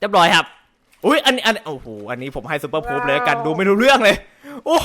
เรียบร้อยครับ อุ้ยอันนี้อันโอ้โห อันนี้ผมให้ซูเปอร์พูฟเลยละกันดูไม่รู้เรื่องเลย โอ้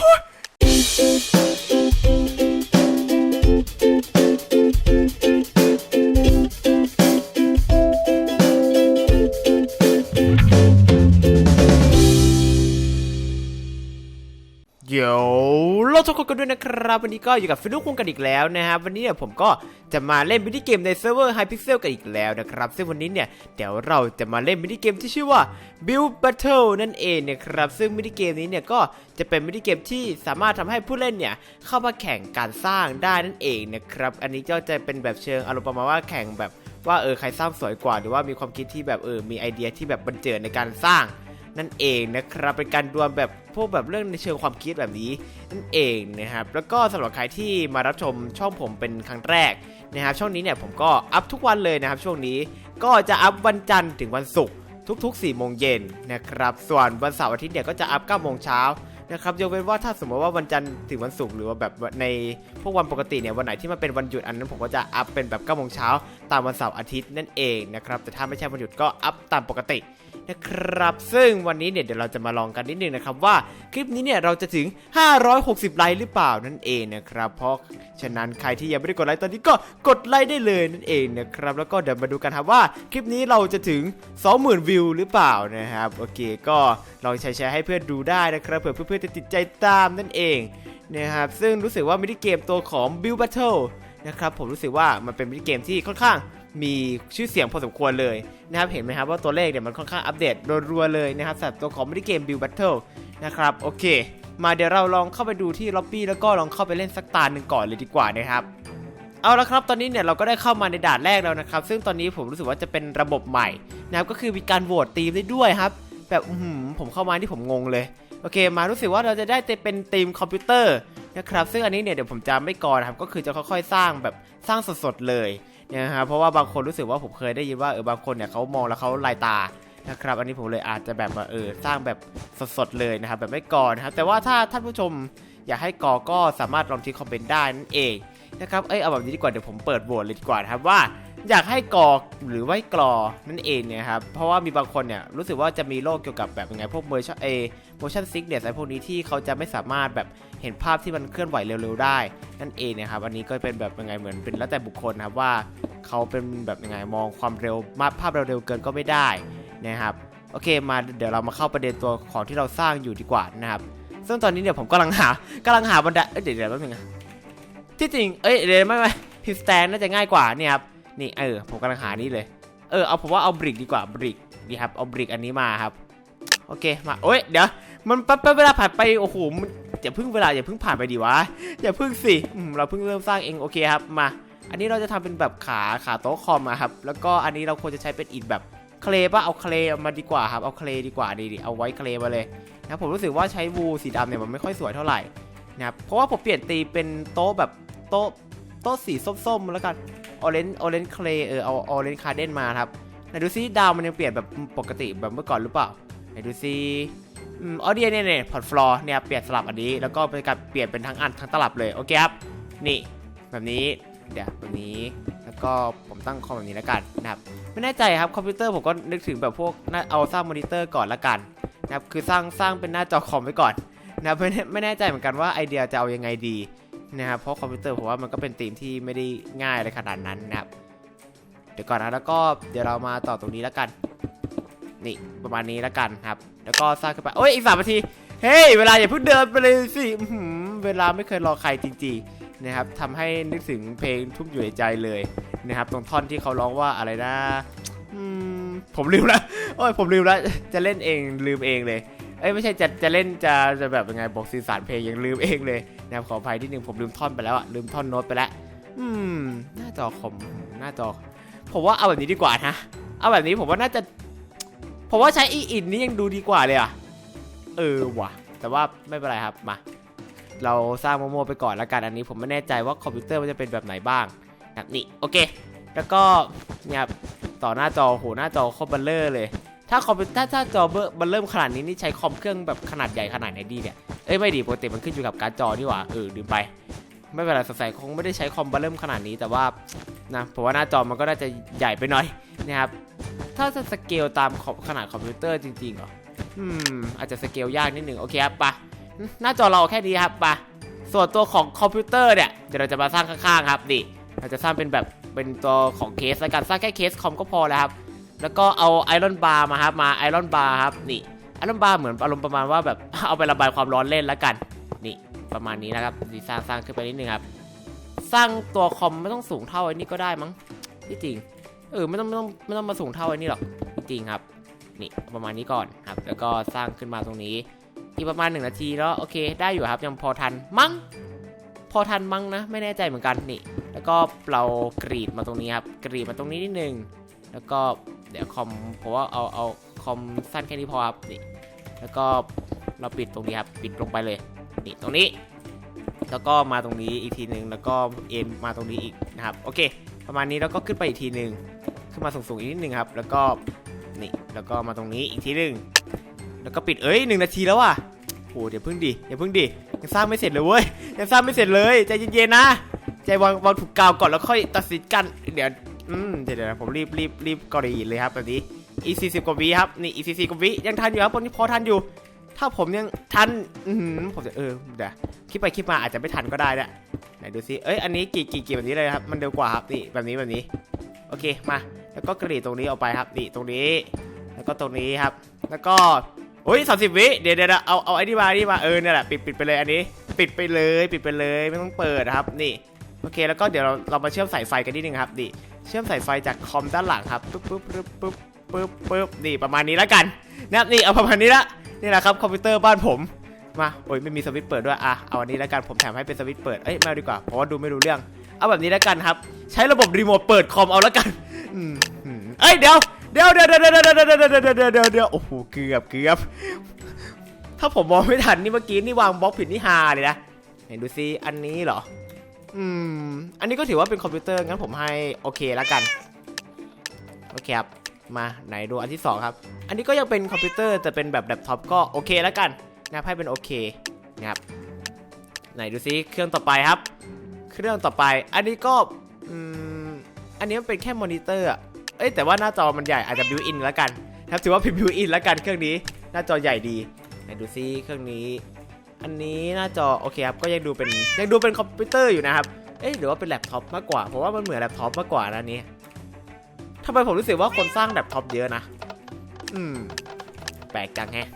ทุกคนกันด้วยนะครับวันนี้ก็อยู่กับฟินุคุงกันอีกแล้วนะครับวันนี้เนี่ยผมก็จะมาเล่นมินิเกมในเซิร์ฟเวอร์ Hypixel กันอีกแล้วนะครับซึ่งวันนี้เนี่ยเดี๋ยวเราจะมาเล่นมินิเกมที่ชื่อว่า Build Battle นั่นเองนะครับซึ่งมินิเกมนี้เนี่ยก็จะเป็นมินิเกมที่สามารถทำให้ผู้เล่นเนี่ยเข้ามาแข่งการสร้างได้นั่นเองนะครับอันนี้ก็จะเป็นแบบเชิงอารมณ์ประมาณว่าแข่งแบบว่าเออใครสร้างสวยกว่าหรือว่ามีความคิดที่แบบเออมีไอเดียที่แบบบันเจิดในการสร้าง นั่นเองนะครับเป็นการดวลแบบพวกแบบเรื่องในเชิงความคิดแบบนี้นั่นเองนะครับแล้วก็สำหรับใครที่มารับชมช่องผมเป็นครั้งแรกนะครับช่องนี้เนี่ยผมก็อัพทุกวันเลยนะครับช่วงนี้ก็จะอัพวันจันทร์ถึงวันศุกร์ทุกๆ4ี่โมงเย็นนะครับส่วนวันเสาร์อาทิตย์เนี่ยก็จะอัพ9โมงเช้านะครับยกเว้นว่าถ้าสมมติว่าวันจันทร์ถึงวันศุกร์หรือว่าแบบในพวกวันปกติเนี่ยวันไหนที่มันเป็นวันหยุดอันนั้นผมก็จะอัพเป็นแบบ9โมงเช้าตามวันเสาร์อาทิตย์นั่นเองนะครับแต่ถ้าไม่ใช่วันหยุดก็อัพตามปกติ นะครับ ซึ่งวันนี้เนี่ยเดี๋ยวเราจะมาลองกันนิดนึงนะครับว่าคลิปนี้เนี่ยเราจะถึง 560 ไลค์หรือเปล่านั่นเองนะครับ เพราะฉะนั้นใครที่ยังไม่ได้กดไลค์ตอนนี้ก็กดไลค์ได้เลยนั่นเองนะครับ แล้วก็เดี๋ยวมาดูกันครับว่าคลิปนี้เราจะถึง 20,000 วิวหรือเปล่านะครับ โอเค ก็ลองแชร์ให้เพื่อนดูได้นะครับเผื่อเพื่อนๆจะติดใจตามนั่นเองนะครับซึ่งรู้สึกว่ามินิเกมตัวของ Build Battle นะครับผมรู้สึกว่ามันเป็นมินิเกมที่ค่อนข้าง มีชื่อเสียงพอสมควรเลยนะครับเห็นไหมครับว่าตัวเลขเนี่ยมันค่อนข้างอัปเดตรัวๆเลยนะครับสำหรับตัวของมินิเกม Build Battle นะครับโอเค มาเดี๋ยวเราลองเข้าไปดูที่ล็อบบี้แล้วก็ลองเข้าไปเล่นสักตาหนึ่งก่อนเลยดีกว่านะครับเอาละครับ ตอนนี้เนี่ยเราก็ได้เข้ามาในด่านแรกแล้วนะครับ ซึ่งตอนนี้ผมรู้สึกว่าจะเป็นระบบใหม่นะครับก็คือมีการโหวตทีมได้ด้วยครับ แบบผมเข้ามาที่ผมงงเลย โอเค มารู้สึกว่าเราจะได้เป็นทีมคอมพิวเตอร์นะครับ ซึ่งอันนี้เนี่ยเดี๋ยวผมจะไม่กรนครับ ก็คือจะค่อยๆ สร้างแบบสร้างสดๆเลย นะครับเพราะว่าบางคนรู้สึกว่าผมเคยได้ยินว่าเออบางคนเนี่ยเขามองแล้วเขาลายตานะครับอันนี้ผมเลยอาจจะแบบว่าเออสร้างแบบสดๆเลยนะครับแบบไม่กรนะครับแต่ว่าถ้าท่านผู้ชมอยากให้กอก็สามารถลองทิ้งคอมเมนต์ได้นั่นเอง นะครับ เอ้ยเอาแบบนี้ดีกว่าเดี๋ยวผมเปิดโหวตเลยดีกว่านะครับว่าอยากให้กรอกหรือว่าให้กรอนั่นเองเนี่ยครับ เพราะว่ามีบางคนเนี่ยรู้สึกว่าจะมีโรคเกี่ยวกับแบบยังไงพวก motion เอ motion sickness อะไรพวกนี้ที่เขาจะไม่สามารถแบบเห็นภาพที่มันเคลื่อนไหวเร็วๆได้ นั่นเองนะครับ อันนี้ก็เป็นแบบยังไงเหมือนเป็นแล้วแต่บุคคลนะครับว่าเขาเป็นแบบยังไงมองความเร็วมาภาพเร็วๆเกินก็ไม่ได้นะครับโอเคมาเดี๋ยวเรามาเข้าประเด็นตัวของที่เราสร้างอยู่ดีกว่านะครับซึ่งตอนนี้เนี่ยผมกำลังหากำลังหาบันไดเดี๋ยวเดี๋ยวแป๊บนึงนะ ที่จริง เอ้ยเดี๋ยวไม่ไม่พิสแตนน่าจะง่ายกว่าเนี่ยครับ นี่เออ ผมกำลังหานี่เลย เออ เอาผมว่าเอาบริกดีกว่าบริกดีครับ เอาบริกอันนี้มาครับ โอเค มา โอ้ย เดี๋ยว มันแป๊บแป๊บเวลาผ่านไป โอ้โหมันอย่าเพิ่งเวลาอย่าเพิ่งผ่านไปดีวะ อย่าเพิ่งสิเราเพิ่งเริ่มสร้างเอง โอเคครับ มา อันนี้เราจะทำเป็นแบบขา ขาโต๊ะคอมอะครับ แล้วก็อันนี้เราควรจะใช้เป็นอิฐแบบเคลป่ะ เอาเคลมาดีกว่าครับ เอาเคลดีกว่าดีดิเอาไว้เคลมาเลยนะผมรู้สึกว่าใช้วูสีดำเนี่ยมันไม่ค่อยสวยเท่าไหร่นะครับ เพราะว่าผมเปลี่ยนตีเป็นโต๊ะแบบ โต๊ะโต๊ะสีส้มๆแล้วกันออเรนออเรนเคลเออเอาออเรนคาร์เดนมาครับไหนดูซิดาวมันยังเปลี่ยนแบบปกติแบบเมื่อก่อนหรือเปล่าไหนดูซิอืมออเดียเนี่ยเนี่ยพอร์ตฟลอร์เนี่ยเปลี่ยนสลับอันนี้แล้วก็เป็นการเปลี่ยนเป็นทั้งอันทั้งตลับเลยโอเคครับนี่แบบนี้เดี๋ยวแบบนี้แล้วก็ผมตั้งคอมแบบนี้แล้วกันนะครับไม่แน่ใจครับคอมพิวเตอร์ผมก็นึกถึงแบบพวกเอาสร้างมอนิเตอร์ก่อนละกันนะครับคือสร้างสร้างเป็นหน้าจอคอมไว้ก่อนนะครับไม่ไม่แน่ใจเหมือนกันว่าไอเดียจะเอายังไงดี นะครับเพราะคอมพิวเตอร์ผมว่ามันก็เป็นธีมที่ไม่ได้ง่ายอะไรขนาดนั้นนะครับเดี๋ยวก่อนนะแล้วก็เดี๋ยวเรามาต่อตรงนี้แล้วกัน นี่ประมาณนี้แล้วกันครับ แล้วก็สร้างขึ้นไปโอ้ยอีกสามนาทีเฮ้ยเวลาอย่าเพิ่งเดินไปเลยสิเวลาไม่เคยรอใครจริงๆนะครับทำให้นึกถึงเพลงทุกอยู่ในใจเลยนะครับตรงท่อนที่เขาร้องว่าอะไรนะมผมลืมแล้วโอ้ยผมลืมแล้วจะเล่นเองลืมเองเลย เอ้ยไม่ใช่จะจะเล่นจะจะแบบยังไงบอกสื่อสารเพลงยังลืมเองเลยนะครับขออภัยที่หนึ่งผมลืมท่อนไปแล้วอะลืมท่อนโน้ตไปแล้ว อืม หน้าจอคอมหน้าจอ ผมว่าเอาแบบนี้ดีกว่านะเอาแบบนี้ผมว่าน่าจะ ผมว่าใช้อีอินนี้ยังดูดีกว่าเลยอะเออว่ะ แต่ว่าไม่เป็นไรครับมา เราสร้างโมๆไปก่อนละกันอันนี้ ผมไม่แน่ใจว่าคอมพิวเตอร์มันจะเป็นแบบไหนบ้างนะนี่โอเค แล้วก็เนี่ยต่อหน้าจอโหหน้าจอคอมบัลเลอร์เลย ถ้าคอมถ้าถ้าจอเบอร์มันเริ่มขนาดนี้นี่ใช้คอมเครื่องแบบขนาดใหญ่ขนาดไหนดีเนี่ย เอ้ยไม่ดีปกติมันขึ้นอยู่กับการจอนี่หว่าเออลืมไป ไม่เป็นไรสงสัยคงไม่ได้ใช้คอมเบอร์เริ่มขนาดนี้แต่ว่านะผมว่าหน้าจอมันก็น่าจะใหญ่ไปหน่อยนะครับถ้าจะสเกลตามขขนาดคอมพิวเตอร์จริงๆเหรออืมอาจจะสเกลยากนิดหนึ่งโอเคครับปะหน้าจอเราแค่นี้ครับปะส่วนตัวของคอมพิวเตอร์เนี่ยเดี๋ยวเราจะมาสร้างข้างๆครับนี่เราจะสร้างเป็นแบบเป็นตัวของเคสแล้วกันสร้างแค่เคสคอมก็พอแล้วครับ แล้วก็เอาไอรอนบาร์มาครับมาไอรอนบาร์ครับนี่ไอรอนบาร์เหมือนอารมณ์ประมาณว่าแบบเอาไประบายความร้อนเล่นแล้วกัน นี่ประมาณนี้นะครับดีสร้างสร้างขึ้นไปนิดนึงครับ สร้างตัวคอมไม่ต้องสูงเท่าไอ้นี่ก็ได้มั้งที่จริงเออไม่ต้องไม่ต้องไม่ต้องมาสูงเท่าไอ้นี่หรอกจริงครับ นี่ประมาณนี้ก่อนครับ แล้วก็สร้างขึ้นมาตรงนี้ อีกประมาณหนึ่งนาทีแล้วโอเค ได้อยู่ครับยังพอทันมั้งพอทันมั้งนะ ไม่แน่ใจเหมือนกันนี่ แล้วก็เรากรีดมาตรงนี้ครับกรีดมาตรงนี้นิดนึงแล้วก็ เดี๋ยวคอมผมว่าเอาเอาคอมสั้นแค่นี้พอครับนี่แล้วก็เราปิดตรงนี้ครับปิดลงไปเลยนี่ตรงนี้แล้วก็มาตรงนี้อีกทีหนึ่งแล้วก็เอ็นมาตรงนี้อีกนะครับโอเค ประมาณนี้แล้วก็ขึ้นไปอีกทีหนึ่งขึ้นมาสูงๆอีกนิดนึงครับ แล้วก็นี่แล้วก็มาตรงนี้อีกทีหนึ่งแล้วก็ปิดเอ้ยหนึ่งนาทีแล้วว่ะโอ้เดี๋ยวพึ่งดิอย่าพึ่งดิยังสร้างไม่เสร็จเลยเว้ยยังสร้างไม่เสร็จเลยใจเย็นๆนะใจวางวางถูกกาวก่อนแล้วค่อยตัดสินกันเดี๋ยว อืมเดี๋ยวเดี๋ยวผมรีบรีบรีบกรีดเลยครับแบบนี้อีซีสิบกว่าวิครับนี่อีซีสิบกว่าวิยังทันอยู่ครับวันนี้พอทันอยู่ ถ้าผมยังทันอือหือผมจะเออเดี๋ยวคลิปไปคลิปมาอาจจะไม่ทันก็ได้นะไหนดูซิเอ้ยอันนี้กี่กี่กี่แบบนี้เลยครับมันเร็วกว่าครับนี่แบบนี้แบบนี้ โอเคมาแล้วก็กรีดตรงนี้ออกไปครับนี่ตรงนี้ แล้วก็ตรงนี้ครับ แล้วก็โอ้ยสามสิบวิเดี๋ยวเดี๋ยวเอาเอาไอ้นี่มาไอ้นี่มาเออเนี่ยแหละปิดปิดไปเลยอันนี้ ปิดไปเลย ปิดไปเลยไม่ต้องเปิดครับนี่โอเคแล้วก็เดี๋ยวเราเรามาเชื่อมสายไฟกันนิดนึงครับนี่ เชื่อมสายไฟจากคอมด้านหลังครับปึ๊บปึ๊บปึ๊บปึ๊บปึ๊บปึ๊บนี่ประมาณนี้แล้วกันนะครับนี่เอาประมาณนี้ละนี่แหละครับคอมพิวเตอร์บ้านผมมาโอ้ยไม่มีสวิตช์เปิดด้วยอะเอาอันนี้แล้วกันผมแถมให้เป็นสวิตช์เปิดเอ้ยไม่ดีกว่าเพราะว่าดูไม่รู้เรื่องเอาแบบนี้แล้วกันครับ ใช้ระบบรีโมทเปิดคอมเอาแล้วกันเอ้ยเดี๋ยวเดี๋ยวเดี๋ยวเดี๋ยวเดี๋ยวเดี๋ยวเดี๋ยวเดี๋ยวเดี๋ยวเดี๋ยวโอ้โหเกือบเกือบถ้าผมมองไม่ทันนี่เมื่อกี้นี่วางบล็อกผิดนี่ฮาเลยนะไหนดูซิอันนี้เหรอ อืม อันนี้ก็ถือว่าเป็นคอมพิวเตอร์งั้นผมให้โอเคแล้วกัน โอเคครับ มาไหนดูอันที่สองครับ อันนี้ก็ยังเป็นคอมพิวเตอร์แต่เป็นแบบแล็ปท็อปก็โอเคแล้วกันนะให้เป็นโอเคนะครับ ไหนดูซิเครื่องต่อไปครับ เครื่องต่อไป อันนี้ก็อืมอันนี้มันเป็นแค่มอนิเตอร์อะเอ้ยแต่ว่าหน้าจอมันใหญ่อาจจะบิวอินแล้วกันครับถือว่าเป็นบิวอินแล้วกันเครื่องนี้ หน้าจอใหญ่ดีไหนดูซิเครื่องนี้ อันนี้หน้าจอโอเคครับก็ยังดูเป็นยังดูเป็นคอมพิวเตอร์อยู่นะครับเอ๊ะหรือว่าเป็นแล็ปท็อปมากกว่าเพราะว่ามันเหมือนแล็ปท็อปมากกว่านะนี้ทำไมผมรู้สึกว่าคนสร้างแล็ปท็อปเยอะนะอืมแปลกจังแฮะ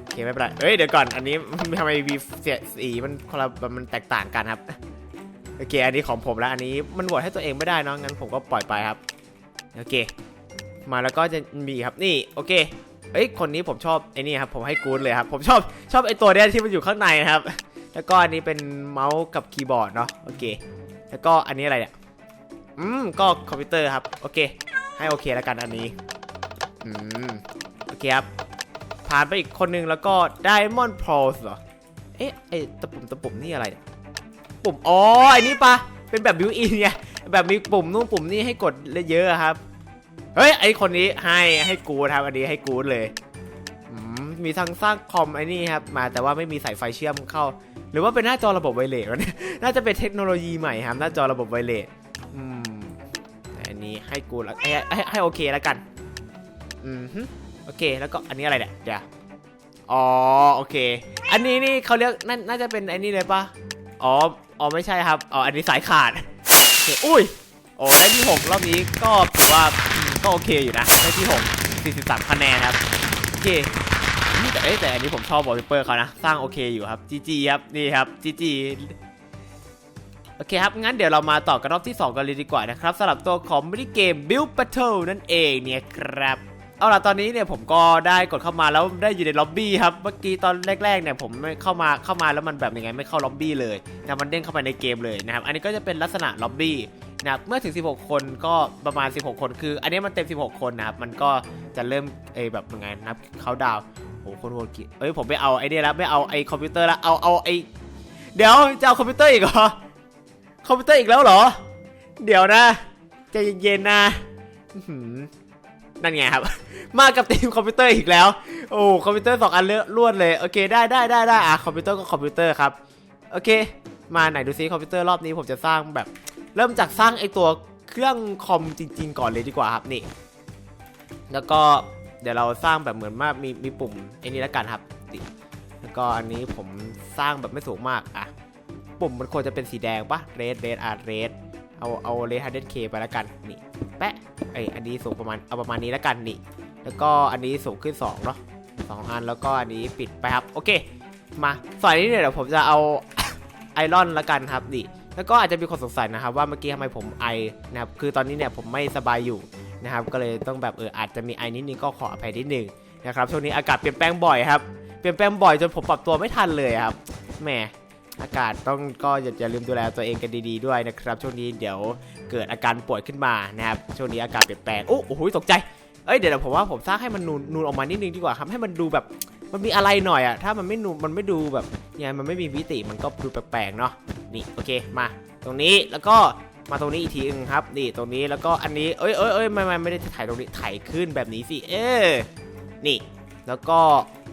โอเคไม่เป็นไรเอ้ยเดี๋ยวก่อนอันนี้ทำไมวีเสียสีมันคนละมันแตกต่างกันครับโอเค อันนี้ของผมแล้วอันนี้มันโหวตให้ตัวเองไม่ได้เนอะงั้นผมก็ปล่อยไปครับโอเค มาแล้วก็จะมีครับนี่โอเค เอ้ยคนนี้ผมชอบไอ้นี่ครับผมให้กูดเลยครับผมชอบชอบไอ้ตัวเนี้ยที่มันอยู่ข้างในนะครับ แล้วก็อันนี้เป็นเมาส์กับคีย์บอร์ดเนาะโอเค แล้วก็อันนี้อะไรเนี่ยอืมก็คอมพิวเตอร์ครับโอเค ให้โอเคแล้วกันอันนี้อืมโอเคครับผ่านไปอีกคนนึงแล้วก็ Diamond Pros เหรอเอ๊ะไอตะปุ่มตะปุ่มนี่อะไรปุ่มอ๋อไอ้นี่ปะเป็นแบบบิวอินไงแบบมีปุ่มนู่นปุ่มนี่ให้กดเยอะๆครับ เฮ้ยไอคนนี้ให้ให้กูดครับอันนี้ให้กูดเลยอืมมีทั้งสร้างคอมไอ้นี่ครับมาแต่ว่าไม่มีสายไฟเชื่อมเข้า หรือว่าเป็นหน้าจอระบบไวเลสวะเนี่ยน่าจะเป็นเทคโนโลยีใหม่ครับหน้าจอระบบไวเลสอืมแต่อันนี้ให้กูแล้วให้ให้ให้โอเคแล้วกันอืมโอเคแล้วก็อันนี้อะไรเนี่ยเดี๋ยวอ๋อโอเค อันนี้นี่เขาเรียกน่าน่าจะเป็นไอ้นี่เลยปะอ๋ออ๋อไม่ใช่ครับอ๋ออันนี้สายขาดโอเคอุ้ยโอ้ได้ที่หกรอบนี้ก็ถือว่า ก็โอเคอยู่นะได้ที่หก43 คะแนนครับโอเคนี่แต่แต่อันนี้ผมชอบบอลเปอร์เขานะ สร้างโอเคอยู่ครับ GG ครับนี่ครับ GG โอเคครับ งั้นเดี๋ยวเรามาต่อกันรอบที่ 2 กันเลยดีกว่านะครับสำหรับตัวของมินิเกม Build Battle นั่นเองเนี่ยครับเอาล่ะตอนนี้เนี่ยผมก็ได้กดเข้ามาแล้วได้อยู่ในล็อบบี้ครับเมื่อกี้ตอนแรกๆเนี่ยผมไม่เข้ามาเข้ามาแล้วมันแบบยังไงไม่เข้าล็อบบี้เลยนะมันเด้งเข้าไปในเกมเลยนะครับอันนี้ก็จะเป็นลักษณะล็อบบี้ นะครับเมื่อถึง 16 คนก็ประมาณ 16 คนคือ อันนี้มันเต็ม 16 คนนะครับมันก็จะเริ่มเอแบบยังไงนับเขาดาวโอ้โหคนโหดกี่เอ้ยผมไม่เอาไอ้นี่แล้วไม่เอาไอ้คอมพิวเตอร์แล้วเอาเอาไอ้เดี๋ยวจะเอาคอมพิวเตอร์อีกเหรอคอมพิวเตอร์อีกแล้วเหรอ เดี๋ยวนะใจเย็นๆนะนั่นไงครับ มากับทีมคอมพิวเตอร์อีกแล้ว โอ้คอมพิวเตอร์สองอันเลือรวดเลยโอเคได้ได้ได้ได้อะคอมพิวเตอร์ก็คอมพิวเตอร์ครับโอเค มาไหนดูซิคอมพิวเตอร์รอบนี้ผมจะสร้างแบบ เริ่มจากสร้างไอตัวเครื่องคอมจริง ๆ ก่อนเลยดีกว่าครับนี่ แล้วก็เดี๋ยวเราสร้างแบบเหมือนว่ามีมีปุ่มไอ้นี้แล้วกันครับนี่แล้วก็อันนี้ผมสร้างแบบไม่สูงมากอะปุ่มมันควรจะเป็นสีแดงปะเรดเรดอาร์เรดเอาเอาเรดฮันเดเคไปแล้วกันนี่แปะไออันนี้สูงประมาณเอาประมาณนี้แล้วกันนี่ แล้วก็อันนี้สูงขึ้น2เนาะสองอันแล้วก็อันนี้ปิดไปครับโอเค มาส่วนนี้เนี่ยเดี๋ยวผมจะเอาไอรอนและกันครับนี่ แล้วก็อาจจะมีคนสงสัยนะครับว่าเมื่อกี้ทำไมผมไอนะครับคือตอนนี้เนี่ยผมไม่สบายอยู่นะครับก็เลยต้องแบบเอออาจจะมีไอนิดนึงก็ขออภัยนิดนึงนะครับช่วงนี้อากาศเปลี่ยนแปลงบ่อยครับเปลี่ยนแปลงบ่อยจนผมปรับตัวไม่ทันเลยครับแหมอากาศต้องก็อย่าลืมดูแลตัวเองกันดีๆด้วยนะครับ ช่วงนี้เดี๋ยวเกิดอาการป่วยขึ้นมานะครับช่วงนี้อากาศเปลี่ยนแปลงโอ้โหตกใจเอ้ยเดี๋ยวผมว่าผมสร้างให้มันนูนนูนออกมานิดนึงดีกว่าครับให้มันดูแบบมันมีอะไรหน่อยอะถ้ามันไม่นูนมันไม่ดูแบบยังไงมันไม่มีมิติมันก็ดูแปลกๆเนาะ นี่โอเคมา ตรงนี้แล้วก็มาตรงนี้อีกทีนึงครับ นี่ตรงนี้แล้วก็อันนี้เอ้ยเอ้ยเอ้ยไม่ไม่ไม่ได้ถ่ายตรงนี้ถ่ายขึ้นแบบนี้สิเออนี่แล้วก็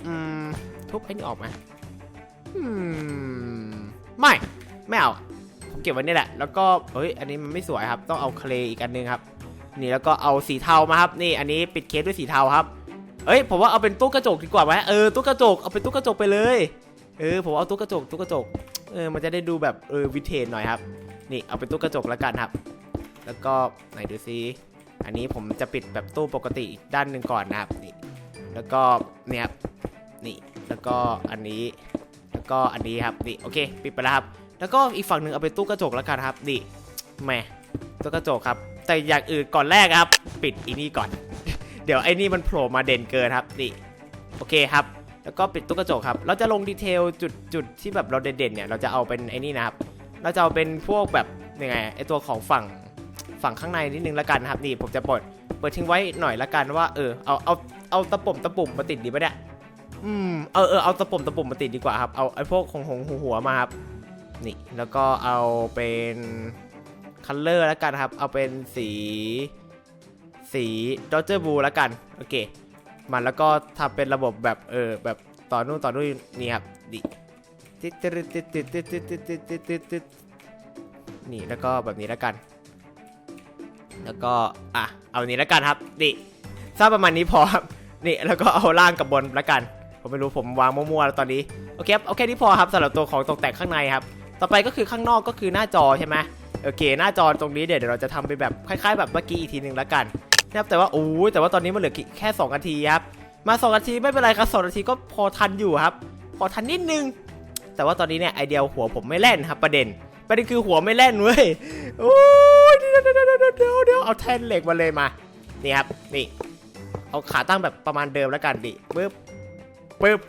อืมทุบไอ้นี่ออกไหมอืมไม่ไม่เอาผมเก็บไว้นี่แหละแล้วก็เอ้ยอันนี้มันไม่สวยครับ ต้องเอาเคลอีกอันนึงครับ นี่แล้วก็เอาสีเทามาครับ นี่อันนี้ปิดเคสด้วยสีเทาครับเอ้ยผมว่าเอาเป็นตู้กระจกดีกว่าไหมเออตู้กระจกเอาเป็นตู้กระจกไปเลย เออผมเอาตู้กระจกตู้กระจกเออมันจะได้ดูแบบเออวิเทจหน่อยครับ นี่เอาเป็นตู้กระจกแล้วกันครับ แล้วก็ไหนดูซิอันนี้ผมจะปิดแบบตู้ปกติอีกด้านหนึ่งก่อนนะครับนี่แล้วก็เนี่ยครับนี่แล้วก็อันนี้แล้วก็อันนี้ครับนี่โอเค ปิดไปแล้วครับ แล้วก็อีกฝั่งหนึ่งเอาเป็นตู้กระจกแล้วกันครับนี่แหมตู้กระจกครับ แต่อย่างอื่นก่อนแรกครับ ปิดอีนี่ก่อน เดี๋ยวไอ้นี่มันโผล่มาเด่นเกินครับนี่โอเคครับ แล้วก็ปิดตู้กระจกครับ เราจะลงดีเทลจุดจุดที่แบบเราเด่นๆเนี่ยเราจะเอาเป็นไอ้นี่นะครับ เราจะเอาเป็นพวกแบบยังไงไอตัวของฝั่งฝั่งข้างในนิดนึงละกันครับนี่ผมจะเปิดเปิดทิ้งไว้หน่อยละกันว่าเออเอาเอาเอาตะปุ่มตะปุ่มมาติดดีปะเนี่ยอืมเออเออเอาตะปุ่มตะปุ่มมาติดดีกว่าครับเอาไอพวกของหงหัวมาครับนี่แล้วก็เอาเป็นคัลเลอร์ละกันครับ เอาเป็นสีสีดอเจอร์บูละกันโอเค มันแล้วก็ทำเป็นระบบแบบเออแบบต่อนู่นต่อนู่นนี่ครับดิติดติดติดติดติดติดติดติดติดติดติดนี่แล้วก็แบบนี้แล้วกัน แล้วก็อะเอานนี้แล้วกันครับนี่ทราบประมาณนี้พอครับนี่แล้วก็เอาล่างกับบนแล้วกัน ผมไม่รู้ผมวางมั่วๆแล้วตอนนี้โอเคครับโอเคนี่พอครับสำหรับตัวของตกแต่งข้างในครับ ต่อไปก็คือข้างนอกก็คือหน้าจอใช่ไหมโอเค หน้าจอตรงนี้เดี๋ยวเดี๋ยวเราจะทำเป็นแบบคล้ายๆ แบบเมื่อกี้อีกทีหนึ่งแล้วกัน นะครับแต่ว่าโอ้ยแต่ว่าตอนนี้มันเหลือแค่2นาทีครับมา2นาทีไม่เป็นไรครับ2นาทีก็พอทันอยู่ครับพอทันนิดนึง แต่ว่าตอนนี้เนี่ยไอเดียหัวผมไม่แล่นครับประเด็นประเด็นคือหัวไม่แล่นเว้ยโอ้ยเดี๋ยวเดี๋ยวเดี๋ยวเดี๋ยวเอาแท่นเหล็กมาเลยมานี่ครับนี่เอาขาตั้งแบบประมาณเดิมแล้วกันดิปึ๊บปึ๊บ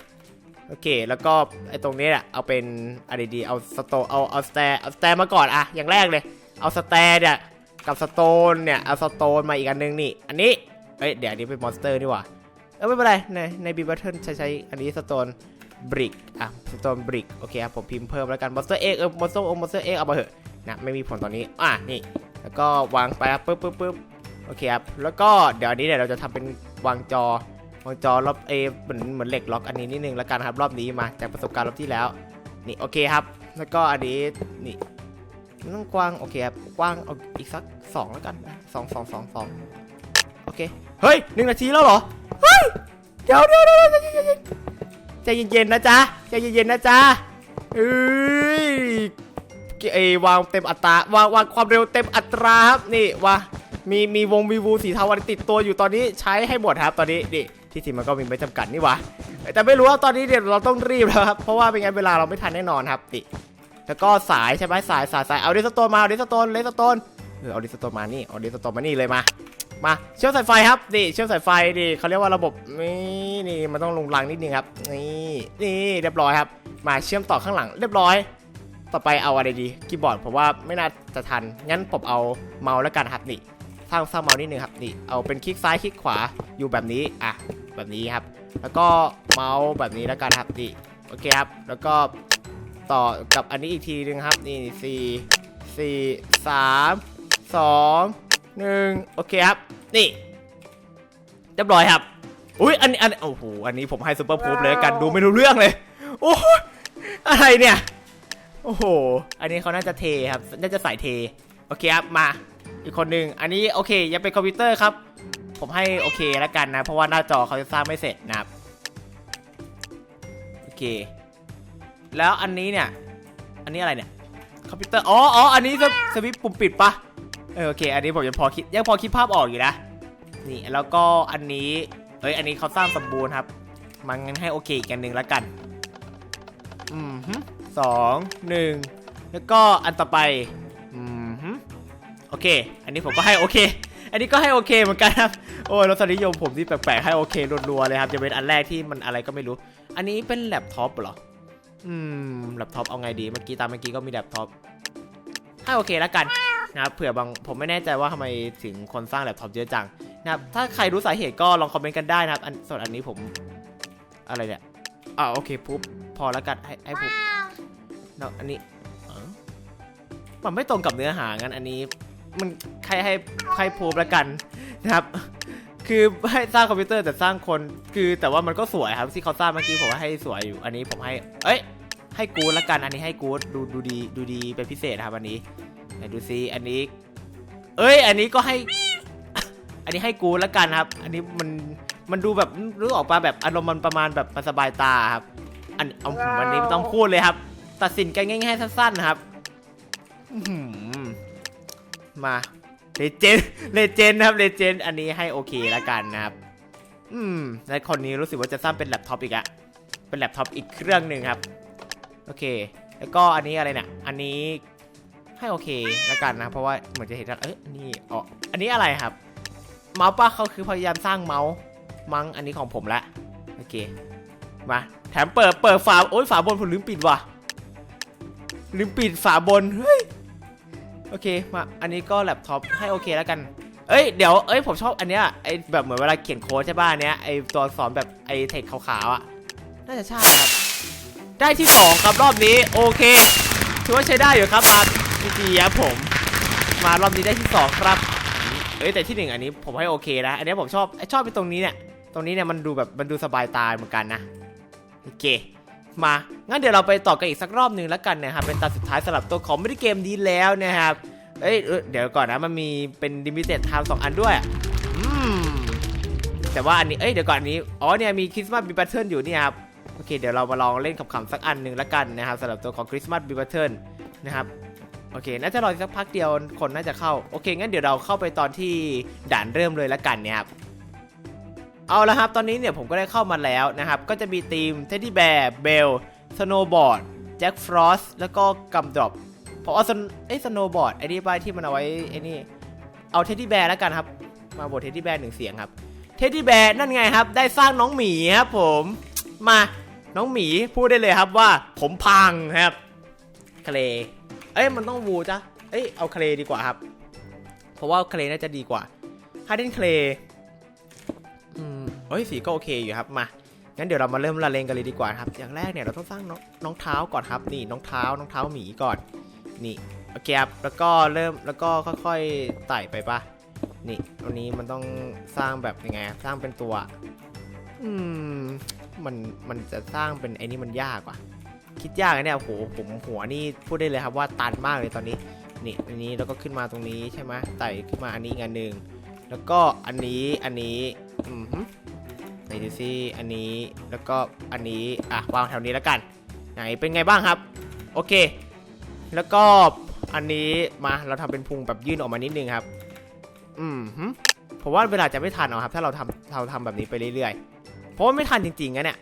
โอเค แล้วก็ไอตรงนี้แหละเอาเป็นอะไรดีเอาสโตเอาเอาสแตเอาสแตมาก่อนอะอย่างแรกเลย เอาสแตเนี่ย กับสโตนเนี่ยเอาสโตนมาอีกอันนึงนี่ อันนี้เอ้ยเดี๋ยวอันนี้เป็นมอนสเตอร์นี่หว่าเออไม่เป็นไร ในในบีบัตเทิลใช้ใช้อันนี้สโตนบริกอะสโตนบริกโอเคครับผมพิมพ์เพิ่มแล้วกันมอนสเตอร์เอ็กเออมอนสเตอร์โอมอนสเตอร์เอ็กเอามาเถอะนะไม่มีผลตอนนี้อะนี่ แล้วก็วางไปครับปึ๊บปึ๊บปึ๊บโอเคครับแล้วก็เดี๋ยวอันนี้เดี๋ยวเราจะทำเป็นวางจอวางจอรอบเอเหมือนเหมือนเหล็กล็อกอันนี้นิดนึงแล้วกันครับรอบนี้มาจากประสบการณ์รอบที่แล้วนี่โอเคครับ แล้วก็อันนี้นี่ มันต้องกว้างโอเคครับกว้างเอาอีกสักสองแล้วกันสองสองสองสองโอเคเฮ้ยหนึ่งนาทีแล้วเหรอเฮ้ยเดี๋ยวเดี๋ยวเดี๋ยวเดี๋ยวเดี๋ยวเดี๋ยวใจเย็นๆนะจ๊ะใจเย็นๆนะจ๊ะเอ้ยเอวางเต็มอัตราวางวางความเร็วเต็มอัตราครับนี่ว่ามีมีวงวีวูสีเทาวันติดตัวอยู่ตอนนี้ใช้ให้หมดครับตอนนี้นี่ที่ทีมมันก็มีไม่จำกัดนี่หวะแต่ไม่รู้ว่าตอนนี้เดี๋ยวเราต้องรีบแล้วครับเพราะว่าเป็นไงนเวลาเราไม่ทันแน่นอนครับนี่ แล้วก็สายใช่ไหมสายสายสายเอาดิสโตนมาเอาดิสโตนเลสโตนเออเอาดิสโตนมานี่เอาดิสโตนมานี่เลยมามาเชื่อมสายไฟครับนี่เชื่อมสายไฟนี่เขาเรียกว่าระบบนี่นี่มันต้องลงรังนิดนึงครับนี่นี่เรียบร้อยครับ มาเชื่อมต่อข้างหลังเรียบร้อย ต่อไปเอาอะไรดีคีย์บอร์ดผมว่าไม่น่าจะทันงั้นผมเอาเมาส์แล้วกันครับนี่สร้างสร้างเมาส์นิดนึงครับนี่เอาเป็นคลิกซ้ายคลิกขวาอยู่แบบนี้อะแบบนี้ครับ แล้วก็เมาส์แบบนี้แล้วกันครับนี่โอเคครับแล้วก็ ต่อกับอันนี้อีกทีนึงครับ นี่สี่สี่สามสองหนึ่งโอเคครับ นี่เรียบร้อยครับ อุ้ยอันนี้อันโอ้โหอันนี้ผมให้ซูเปอร์พูฟเลยละกันดูไม่รู้เรื่องเลย โอ้ยอะไรเนี่ย โอ้โห อันนี้เขาน่าจะเทครับ น่าจะใส่เท โอเคครับ มา อีกคนหนึ่งอันนี้โอเค ยังเป็นคอมพิวเตอร์ครับ ผมให้โอเคแล้วกันนะ เพราะว่าหน้าจอเขาจะสร้างไม่เสร็จนะครับ โอเค แล้วอันนี้เนี่ย อันนี้อะไรเนี่ยคอมพิวเตอร์ อ๋ออ๋ออันนี้สวิสวิตช์ปุ่มปิดปะเออโอเค อันนี้ผมยังพอคิดยังพอคิดภาพออกอยู่นะ นี่แล้วก็อันนี้เอ้ยอันนี้เขาสร้างสมบูรณ์ครับมันงั้นให้โอเคอีกอันหนึ่งแล้วกัน อืมฮึสองหนึ่งแล้วก็อันต่อไป อืมฮึโอเค อันนี้ผมก็ให้โอเค อันนี้ก็ให้โอเคเหมือนกันครับ โอ้ยรสนิยมผมที่แปลกๆให้โอเครัวๆเลยครับ จะเป็นอันแรกที่มันอะไรก็ไม่รู้ อันนี้เป็นแล็ปท็อปเหรอ อืมแล็ปท็อปเอาไงดีเมื่อกี้ตามเมื่อกี้ก็มีแล็ปท็อปให้โอเคแล้วกันนะครับเผื่อบางผมไม่แน่ใจว่าทำไมถึงคนสร้างแล็ปท็อปเยอะจังนะครับถ้าใครรู้สาเหตุก็ลองคอมเมนต์กันได้นะครับอันส่วนอันนี้ผมอะไรเนี่ยอ่าโอเคปุ๊บพอแล้วกันให้ให้ปุ๊บเนาะอันนี้เอ้ามันไม่ตรงกับเนื้อหางั้นอันนี้ มันใครให้ใครพูบแล้วกันนะครับ คือให้สร้างคอมพิวเตอร์แต่สร้างคนคือแต่ว่ามันก็สวยครับที่เขาสร้างเมื่อกี้ผมว่าให้สวยอยู่อันนี้ผมให้ เอ้ย ให้กูดละกันอันนี้ให้กูดดูดูดีดูดีเป็นพิเศษครับอันนี้ไหนดูซิอันนี้ เอ้ย อันนี้ก็ให้ อันนี้ให้กูดละกันครับ อันนี้มันมันดูแบบรู้ออกปะแบบอารมณ์มันประมาณแบบมันสบายตาครับ อันเอาอันนี้ไม่ต้องพูดเลยครับ ตัดสินกันง่ายๆสั้นๆครับมา เลเจนเลเจนะครับเลเจนอันนี้ให้โอเคละกันนะครับ อืมและคนนี้รู้สึกว่าจะสร้างเป็นแล็ปท็อปอีกอะเป็นแล็ปท็อปอีกเครื่องหนึ่งครับ โอเค แล้วก็อันนี้อะไรเนี่ย อันนี้ให้โอเคแล้วกันนะ เพราะว่าเหมือนจะเห็นว่าเอ้ยนี่อ๋ออันนี้อะไรครับ เมาส์ป้าเขาคือพยายามสร้างเมาส์มั้งอันนี้ของผมละโอเค มา แถมเปิดเปิดฝาโอ้ยฝาบนผมลืมปิดว่ะลืมปิดฝาบนเฮ้ย โอเคมาอันนี้ก็แล็ปท็อปให้โอเคแล้วกันเอ้ยเดี๋ยวเอ้ยผมชอบอันเนี้ยไอแบบเหมือนเวลาเขียนโค้ดใช่ป่ะอันเนี้ยไอตัวอักษรแบบไอเทคขาวๆอะน่าจะใช่ครับ ได้ที่สองครับรอบนี้โอเคถือว่าใช้ได้อยู่ครับมาดีๆครับผม มารอบนี้ได้ที่สองครับเอ้ยแต่ที่หนึ่งอันนี้ผมให้โอเคนะอันนี้ผมชอบชอบไปตรงนี้เนี่ยตรงนี้เนี่ยมันดูแบบมันดูสบายตาเหมือนกันนะโอเค มา งั้นเดี๋ยวเราไปต่อกันอีกสักรอบหนึ่งแล้วกันนะครับ เป็นตาสุดท้ายสำหรับตัวของมินิเกมนี้แล้วนะครับ เอ้ยเดี๋ยวก่อนนะ มันมีเป็นดิมิเต็ดไทม์สองอันด้วย อืม แต่ว่าอันนี้ เอ้ย เดี๋ยวก่อนอันนี้ อ๋อ เนี่ย มีคริสต์มาสบีบัตเทิลอยู่นี่ครับ โอเค เดี๋ยวเรามาลองเล่นขำๆสักอันหนึ่งแล้วกันนะครับสำหรับตัวของคริสต์มาสบีบัตเทิลนะครับโอเค น่าจะรอสักพักเดียวคนน่าจะเข้า โอเค งั้นเดี๋ยวเราเข้าไปตอนที่ด่านเริ่มเลยแล้วกันเนี่ยครับ เอาละครับ ตอนนี้เนี่ยผมก็ได้เข้ามาแล้วนะครับ ก็จะมีทีมเท็ดดี้แบร์เบลสโนว์บอร์ดแจ็คฟรอสแล้วก็กัมดรอปผมเอาสโนเอ้สโนว์บอร์ดไอ้นี่ไปที่มันเอาไว้ไอ้นี่เอาเท็ดดี้แบร์แล้วกันครับ มาบทเท็ดดี้แบร์หนึ่งเสียงครับเท็ดดี้แบร์นั่นไงครับ ได้สร้างน้องหมีครับผมมาน้องหมีพูดได้เลยครับว่าผมพังครับเคลเอ้ยมันต้องวูจ้ะเอ้ยเอาเคลดีกว่าครับ เพราะว่าเคลน่าจะดีกว่าฮาร์เดนเคล อืมเฮ้ยสีก็โอเคอยู่ครับมางั้นเดี๋ยวเรามาเริ่มละเลงกันเลยดีกว่าครับ อย่างแรกเนี่ยเราต้องสร้างน้องน้องเท้าก่อนครับ นี่น้องเท้าน้องเท้าหมีก่อนนี่โอเคครับแล้วก็เริ่มแล้วก็ค่อยๆไต่ไปปะนี่ตัวนี้มันต้องสร้างแบบยังไงสร้างเป็นตัว อืมมันมันจะสร้างเป็นไอ้นี่มันยากว่ะ คิดยากนะเนี่ยโหผมหัวนี่พูดได้เลยครับว่าตันมากเลยตอนนี้นี่อันนี้แล้วก็ขึ้นมาตรงนี้ใช่ไหมไต่ขึ้นมาอันนี้อีกอันหนึ่งแล้วก็อันนี้อันนี้ อืมไหนดูซิอันนี้แล้วก็อันนี้อะวางแถวนี้แล้วกัน ไหนเป็นไงบ้างครับ โอเค แล้วก็อันนี้มาเราทำเป็นพุงแบบยื่นออกมานิดนึงครับ อืมผมว่าเวลาจะไม่ทันเอาครับ ถ้าเราทำเราทำแบบนี้ไปเรื่อยๆเพราะว่าไม่ทันจริงๆนะเนี่ย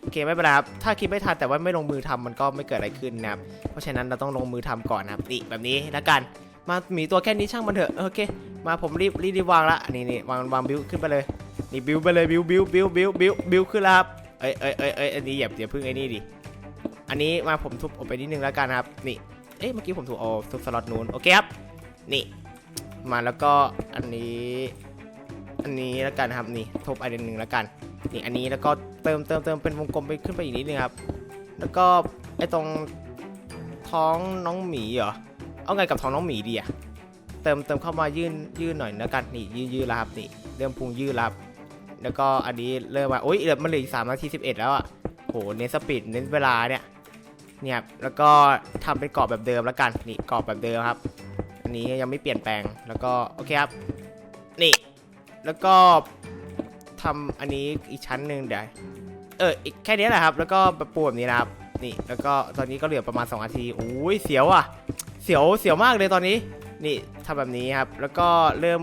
โอเคไม่เป็นไรครับถ้าคิดไม่ทันแต่ว่าไม่ลงมือทำมันก็ไม่เกิดอะไรขึ้นนะครับเพราะฉะนั้นเราต้องลงมือทำก่อนนะครับนี่แบบนี้แล้วกันมาหมีตัวแค่นี้ช่างมันเถอะโอเค มาผมรีบรีบวางละอันนี้นี่วางวางบิวขึ้นไปเลย นี่บิวไปเลยบิวบิวบิวบิวบิวบิวขึ้นแล้วครับเอ้ยเอ้ยเอ้ยเอ้ยอันนี้อย่าอย่าพึ่งไอ้นี่ดิอันนี้มาผมทุบออกไปนิดนึงแล้วกันครับ นี่เอ๊ะเมื่อกี้ผมถูกเอาทุบสล็อตนู้นโอเคครับนี่ มาแล้วก็อันนี้ อันนี้แล้วกันครับนี่ทุบอันหนึ่งแล้วกันนี่อันนี้แล้วก็เติมเติมเติมเป็นวงกลมไปขึ้นไปอีกนิดนึงครับ แล้วก็ไอ้ตรงท้องน้องหมีเหรอเอาไงกับท้องน้องหมีดีอะเติมเติมเข้ามายื่นยื่นหน่อยแล้วกันนี่ยืดยืดแล้วครับนี่ เริ่มพุงยืดรับ แล้วก็อันนี้เริ่มมาโอ้ยเหลือมันเหลืออีกสามนาทีสิบเอ็ดแล้วอะโหเน้นสปีดเน้นเวลาเนี่ยเนี่ยแล้วก็ทำเป็นกรอบแบบเดิมแล้วกันนี่กรอบแบบเดิมครับ อันนี้ยังไม่เปลี่ยนแปลงแล้วก็โอเคครับนี่แล้วก็ทำอันนี้อีกชั้นหนึ่งเดี๋ยวเอออีกแค่นี้แหละครับ แล้วก็ปูแบบนี้นะครับนี่แล้วก็ตอนนี้ก็เหลือประมาณ2นาทีโอ้ยเสียวอะ เสียวเสียวมากเลยตอนนี้ นี่ทำแบบนี้ครับ แล้วก็เริ่ม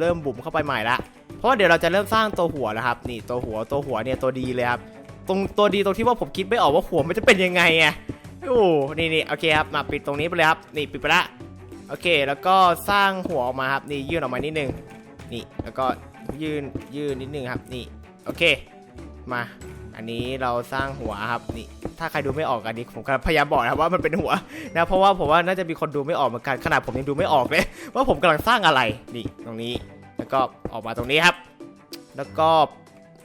เริ่มบุ๋มเข้าไปใหม่ละเพราะว่าเดี๋ยวเราจะเริ่มสร้างตัวหัวนะครับ นี่ตัวหัวตัวหัวเนี่ยตัวดีเลยครับตรงตัวดีตรงที่ว่าผมคิดไม่ออกว่าหัวมันจะเป็นยังไงไงโอ้นี่นี่โอเคครับมาปิดตรงนี้ไปเลยครับนี่ปิดไปละโอเค แล้วก็สร้างหัวออกมาครับนี่ยื่นออกมานิดนึงนี่แล้วก็ยื่นยื่นนิดนึงครับนี่โอเค มา อันนี้เราสร้างหัวครับนี่ถ้าใครดูไม่ออกอันนี้ผมกำลังพยายามบอกนะครับว่ามันเป็นหัวนะเพราะว่าผมว่าน่าจะมีคนดูไม่ออกเหมือนกันขนาดผมยังดูไม่ออกเลย ว่าผมกำลังสร้างอะไรนี่ตรงนี้แล้วก็ออกมาตรงนี้ครับ แล้วก็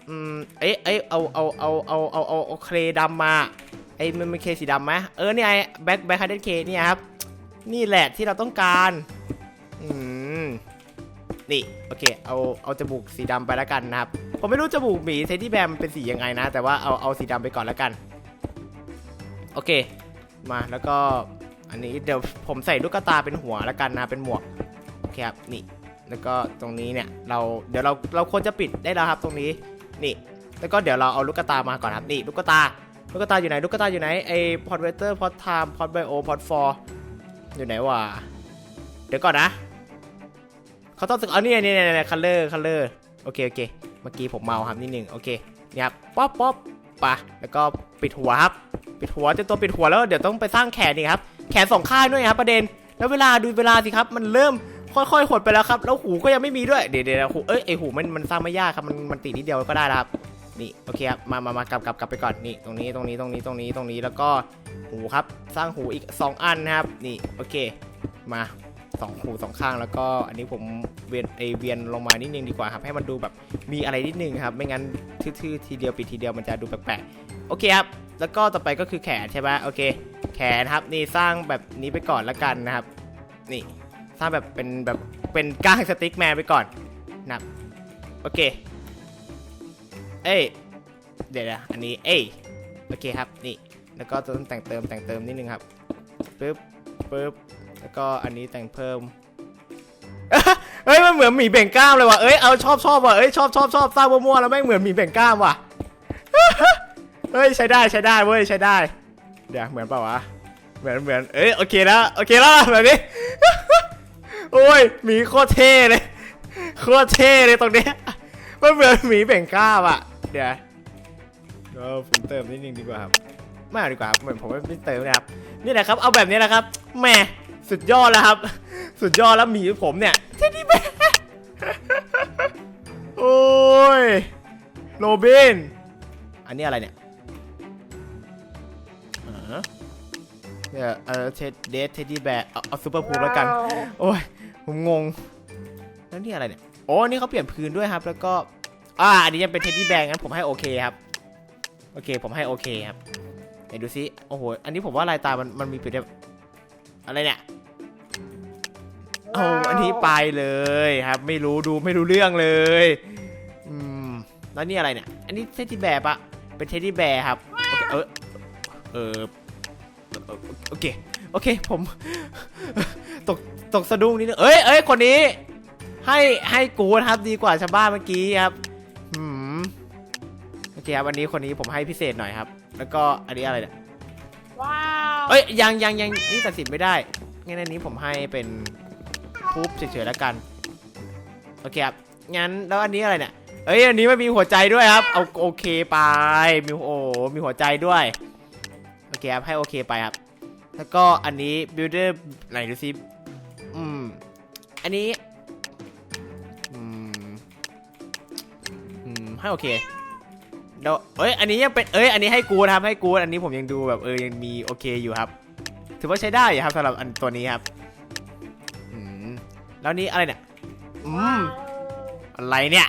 อืมเอ๊ะเอ๊ะเอาเอาเอาเอาเอาเอาเอาเคลดำมาไอ้มันเป็นเคสีดำไหมเออเนี่ยไอ้แบ็คแบ็คฮันเดเคเนี่ยครับนี่แหละที่เราต้องการอืมนี่โอเคเอาเอาจมูกสีดำไปแล้วกันนะครับ ผมไม่รู้จมูกหมีเทดดี้แบมันเป็นสียังไงนะ แต่ว่าเอาเอาสีดำไปก่อนแล้วกัน โอเค มาแล้วก็อันนี้เดี๋ยวผมใส่ลูกตาเป็นหัวแล้วกันนะเป็นหมวกโอเคครับนี่ แล้วก็ตรงนี้เนี่ยเราเดี๋ยวเราเราควรจะปิดได้แล้วครับตรงนี้นี่ แล้วก็เดี๋ยวเราเอาลูกตามาก่อนครับนี่ลูกตาลูกตาอยู่ไหนลูกตาอยู่ไหนไอพอดเวเตอร์พอดไทม์พอดไบโอพอดฟอร์อยู่ไหนวะเดี๋ยวก่อนนะเขาต้องสึกเอาเนี่ยเนี่ยเนี่ยคัลเลอร์คัลเลอร์ โอเคโอเค เมื่อกี้ผมเมาครับนิดนึงโอเคเนี่ยครับป๊อปป๊อปปะแล้วก็ปิดหัวครับ ปิดหัวเต็มตัวปิดหัวแล้วเดี๋ยวต้องไปสร้างแขนนี่ครับ แขนสองข้างด้วยครับประเด็น แล้วเวลาดูเวลาสิครับ มันเริ่มค่อยๆหดไปแล้วครับ แล้วหูก็ยังไม่มีด้วย เดี๋ยวเดี๋ยวหู เอ้ยไอหูมันมันสร้างไม่ยากครับ มันมันติดนิดเดียวก็ได้ครับ นี่โอเคครับ มามามากลับกลับกลับไปก่อน นี่ตรงนี้ตรงนี้ตรงนี้ตรงนี้ตรงนี้ แล้วก็หูครับ สร้างหูอีก 2 อันนะครับ นี่โอเค มา สองหูสองข้างแล้วก็อันนี้ผมเวียนไอเวียนลงมานิดนึงดีกว่าครับ ให้มันดูแบบมีอะไรนิดนึงครับ ไม่งั้นทื่อๆทีเดียวปิดทีเดียวมันจะดูแปลกๆโอเคครับแล้วก็ต่อไปก็คือแขนใช่ไหมโอเค แขนครับนี่สร้างแบบนี้ไปก่อนละกันนะครับ นี่สร้างแบบเป็นแบบเป็นก้างสติ๊กแมนไปก่อนนะครับโอเค เอ้ยเดี๋ยวนะอันนี้เอ้ยโอเคครับนี่แล้วก็ต้องแต่งเติมแต่งเติมนิดนึงครับปึ๊บปึ๊บ แล้วก็อันนี้แต่งเพิ่มเฮ้ยมันเหมือนหมีเบ่งกล้ามเลยว่ะเอ้ยเอาชอบชอบว่ะเอ้ยชอบชอบชอบสร้างมั่วๆแล้วแม่งเหมือนหมีเบ่งกล้ามว่ะเฮ้ยใช้ได้ใช้ได้เว้ยใช้ได้ เดี๋ยวเหมือนเปล่าวะเหมือนเหมือนเอ้ยโอเคแล้วโอเคแล้วแบบนี้โอ้ยหมีโคตรเท่เลยโคตรเท่เลยตรงเนี้ยมันเหมือนหมีเบ่งกล้ามอะเดี๋ยวเออผมเติมนิดนึงดีกว่าครับไม่เอาดีกว่าครับเหมือนผมไม่เติมนะครับนี่แหละครับเอาแบบนี้นะครับแหม่ สุดยอดแล้วครับ สุดยอดแล้วหมีผมเนี่ยเท่ดีแม่โอ้ยโรบิน อันนี้อะไรเนี่ยอ๋อเนี่ยเออเทดเดทเทดดี้แบร์เอาเอาซูเปอร์พูลแล้วกัน โอ้ย ผมงง แล้วนี่อะไรเนี่ย โอ้นี่เขาเปลี่ยนพื้นด้วยครับ แล้วก็ อ่า อันนี้ยังเป็นเท็ดดี้แบงงั้นผมให้โอเคครับ โอเค ผมให้โอเคครับไหนดูซิ โอ้โห อันนี้ผมว่าลายตามันมันมีเปลี่ยนได้อะไรเนี่ย เอาอันนี้ไปเลยครับ ไม่รู้ดูไม่รู้เรื่องเลยอืมแล้วนี่อะไรเนี่ย อันนี้เท็ดดี้แบร์ปะเป็นเท็ดดี้แบร์ครับโอเคเออเออโอเคโอเคผมตกตกสะดุ้งนิดนึงเอ้ยเอ้ยคนนี้ ให้ให้กูนะครับดีกว่าชาวบ้านเมื่อกี้ครับหืมโอเคครับวันนี้คนนี้ผมให้พิเศษหน่อยครับ แล้วก็อันนี้อะไรเนี่ยว้าวเอ้ยยังยังยังนี่ตัดสินไม่ได้งั้นอันนี้ผมให้เป็น พูบเฉยๆแล้วกัน โอเคครับ งั้นแล้วอันนี้อะไรเนี่ย เอ้ยอันนี้มันมีหัวใจด้วยครับ เอาโอเคไป มีโอ้มีหัวใจด้วย โอเคครับ ให้โอเคไปครับ แล้วก็อันนี้ builder ไหนดูซิ อืม อันนี้ อืม อืม ให้โอเคเดี๋ยวเอ้ย อันนี้ยังเป็น เอ้ย อันนี้ให้กูนะครับ ให้กู อันนี้ผมยังดูแบบเออ ยังมีโอเคอยู่ครับ ถือว่าใช้ได้อยู่ครับสำหรับอันตัวนี้ครับ แล้วนี้อะไรเนี่ย อืม อะไรเนี่ย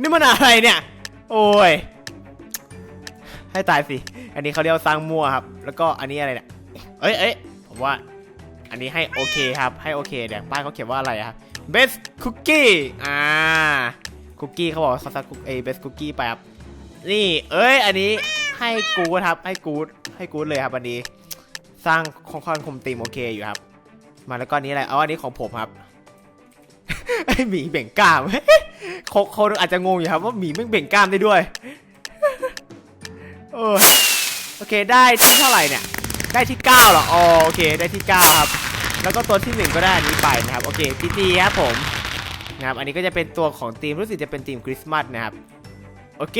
นี่มันอะไรเนี่ย โอ้ย ให้ตายสิ อันนี้เขาเรียกว่าสร้างมั่วครับ แล้วก็อันนี้อะไรเนี่ย เอ้ยเอ้ยผมว่า อันนี้ให้โอเคครับ ให้โอเคเดี๋ยวป้ายเขาเขียนว่าอะไรอะครับ best cookie อ่า คุกกี้เขาบอกเขาซักคุกเอ best cookie ไปครับ นี่ เอ้ย อันนี้ให้กูดครับ ให้กูดให้กูดเลยครับอันนี้ สร้างคองคอนคุมตีมโอเคอยู่ครับ มาแล้วก็อันนี้อะไรอ๋ออันนี้ของผมครับ ไอหมีเบ่งกล้ามโคคนอาจจะงงอยู่ครับว่าหมีไม่เบ่งกล้ามได้ด้วยเออโอเคได้ที่เท่าไหร่เนี่ย ได้ที่9เหรออ๋อโอเคได้ที่9ครับแล้วก็ตัวที่ 1 ก็ได้อันนี้ไปนะครับโอเคพีจีครับผมนะครับอันนี้ก็จะเป็นตัวของทีมรู้สึกจะเป็นทีมคริสต์มาสนะครับโอเค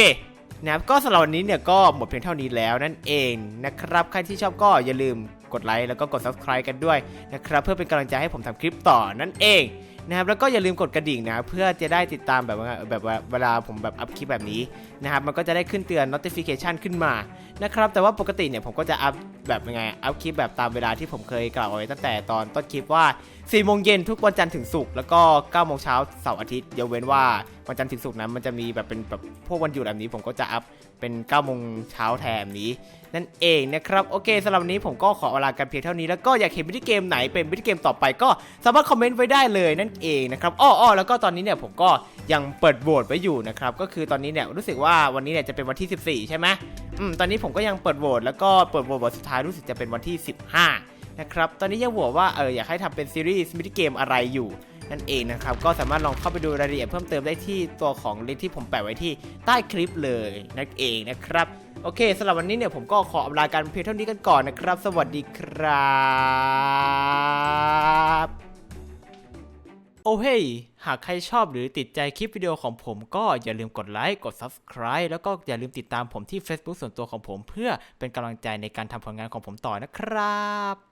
นะครับก็สำหรับวันนี้เนี่ยก็หมดเพียงเท่านี้แล้วนั่นเองนะครับใครที่ชอบก็อย่าลืมกดไลค์แล้วก็กด subscribe กันด้วยนะครับเพื่อเป็นกำลังใจให้ผมทำคลิปต่อนั่นเอง นะครับแล้วก็อย่าลืมกดกระดิ่งนะเพื่อจะได้ติดตามแบบว่าแบบว่าเวลาผมแบบอัพคลิปแบบนี้นะครับมันก็จะได้ขึ้นเตือน notification ขึ้นมานะครับแต่ว่าปกติเนี่ยผมก็จะอัพแบบยังไงอัพคลิปแบบตามเวลาที่ผมเคยกล่าวไว้ตั้งแต่ตอนต้นคลิปว่า 4โมงเย็นทุกวันจันทร์ถึงศุกร์แล้วก็9โมงเช้าเสาร์อาทิตย์ยกเว้นว่าวันจันทร์ถึงศุกร์นั้นมันจะมีแบบเป็นแบบพวกวันหยุดแบบนี้ผมก็จะอัพเป็น9โมงเช้าแทนนี้ นั่นเองนะครับโอเคสำหรับวันนี้ผมก็ขอเวลากันเพียงเท่านี้แล้วก็อยากเห็นวิดีเกมไหนเป็นวิดีเกมต่อไปก็สามารถคอมเมนต์ไว้ได้เลยนั่นเองนะครับอ้ออ้อแล้วก็ตอนนี้เนี่ยผมก็ยังเปิดโหวตไว้อยู่นะครับก็คือตอนนี้เนี่ยรู้สึกว่าวันนี้เนี่ยจะเป็นวันที่ 14 ใช่ไหมอืมตอนนี้ผมก็ยังเปิดโหวตแล้วก็เปิดโหวตวันสุดท้ายรู้สึกจะเป็นวันที่ 15 นะครับ ตอนนี้ยังโหวว่าเอออยากให้ทำเป็นซีรีส์มินิเกมอะไรอยู่นั่นเองนะครับ ก็สามารถลองเข้าไปดูรายละเอียดเพิ่มเติมได้ที่ตัวของลิงก์ที่ผมแปะไว้ที่ใต้คลิปเลยนั่นเองนะครับ โอเคสำหรับวันนี้เนี่ยผมก็ขออำลาการเพียงเท่านี้กันก่อนนะครับ สวัสดีครับโอ้เฮ้ยหากใครชอบหรือติดใจคลิปวิดีโอของผมก็อย่าลืมกดไลค์ กด Subscribe แล้วก็อย่าลืมติดตามผมที่ Facebook ส่วนตัวของผม เพื่อเป็นกำลังใจในการทำผลงานของผมต่อนะครับ